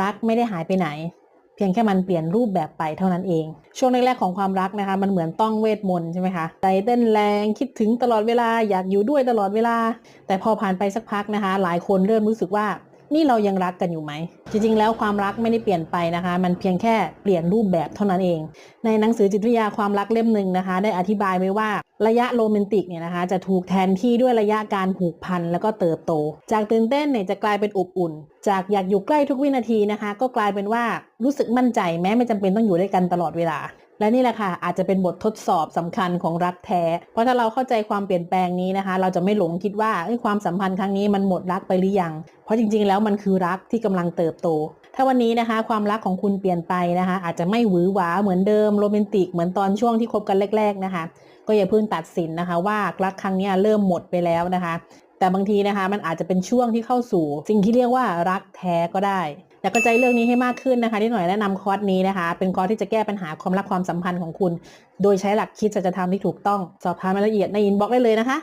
รักไม่ได้หายไปไหน เพียงแค่มันเปลี่ยนรูปแบบไปเท่านั้นเอง ช่วงแรกๆของความรักนะคะ มันเหมือนต้องเวทมนต์ใช่ไหมคะใจเต้นแรงคิดถึงตลอดเวลาอยากอยู่ด้วยตลอดเวลา แต่พอผ่านไปสักพักนะคะ หลายคนเริ่มรู้สึกว่านี่เรายังรักกันอยู่ไหม จริงๆ แล้วความรักไม่ได้เปลี่ยนไปนะคะ มันเพียงแค่เปลี่ยนรูปแบบเท่านั้นเอง ในหนังสือจิตวิทยาความรักเล่มหนึ่งนะคะ ได้อธิบายไว้ว่า ระยะโรแมนติกเนี่ยนะคะจะถูกแทนที่ด้วยระยะการผูกพันแล้วก็เติบโต จากตื่นเต้นเนี่ยจะกลายเป็นอบอุ่น จากอยากอยู่ใกล้ทุกวินาทีนะคะ ก็กลายเป็นว่ารู้สึกมั่นใจแม้ไม่จำเป็นต้องอยู่ด้วยกันตลอดเวลา และนี่แหละค่ะอาจจะเป็นบททดสอบสำคัญของรักแท้ เพราะถ้าเราเข้าใจความเปลี่ยนแปลงนี้นะคะ เราจะไม่หลงคิดว่าเอ้ความสัมพันธ์ครั้งนี้มันหมดรักไปหรือยัง เพราะจริงๆ แล้วมันคือรักที่กำลังเติบโต ถ้าวันนี้นะคะ ความรักของคุณเปลี่ยนไปนะคะ อาจจะไม่หวือหวาเหมือนเดิมโรแมนติกเหมือนตอนช่วงที่คบกันแรก ๆนะคะ ก็อย่าเพิ่งตัดสินนะคะ ว่ารักครั้งนี้เริ่มหมดไปแล้วนะคะ แต่บางทีนะคะ มันอาจจะเป็นช่วงที่เข้าสู่ สิ่งที่เรียกว่ารักแท้ก็ได้อยากเข้าใจเรื่องนี้ให้มากขึ้นนะคะที่หน่อยแนะนำคอร์สนี้นะคะ เป็นคอร์สที่จะแก้ปัญหาความรักความสัมพันธ์ของคุณ โดยใช้หลักคิดสัจธรรมที่ถูกต้องสอบถามรายละเอียดในอินบ็อกซ์ได้เลยนะคะ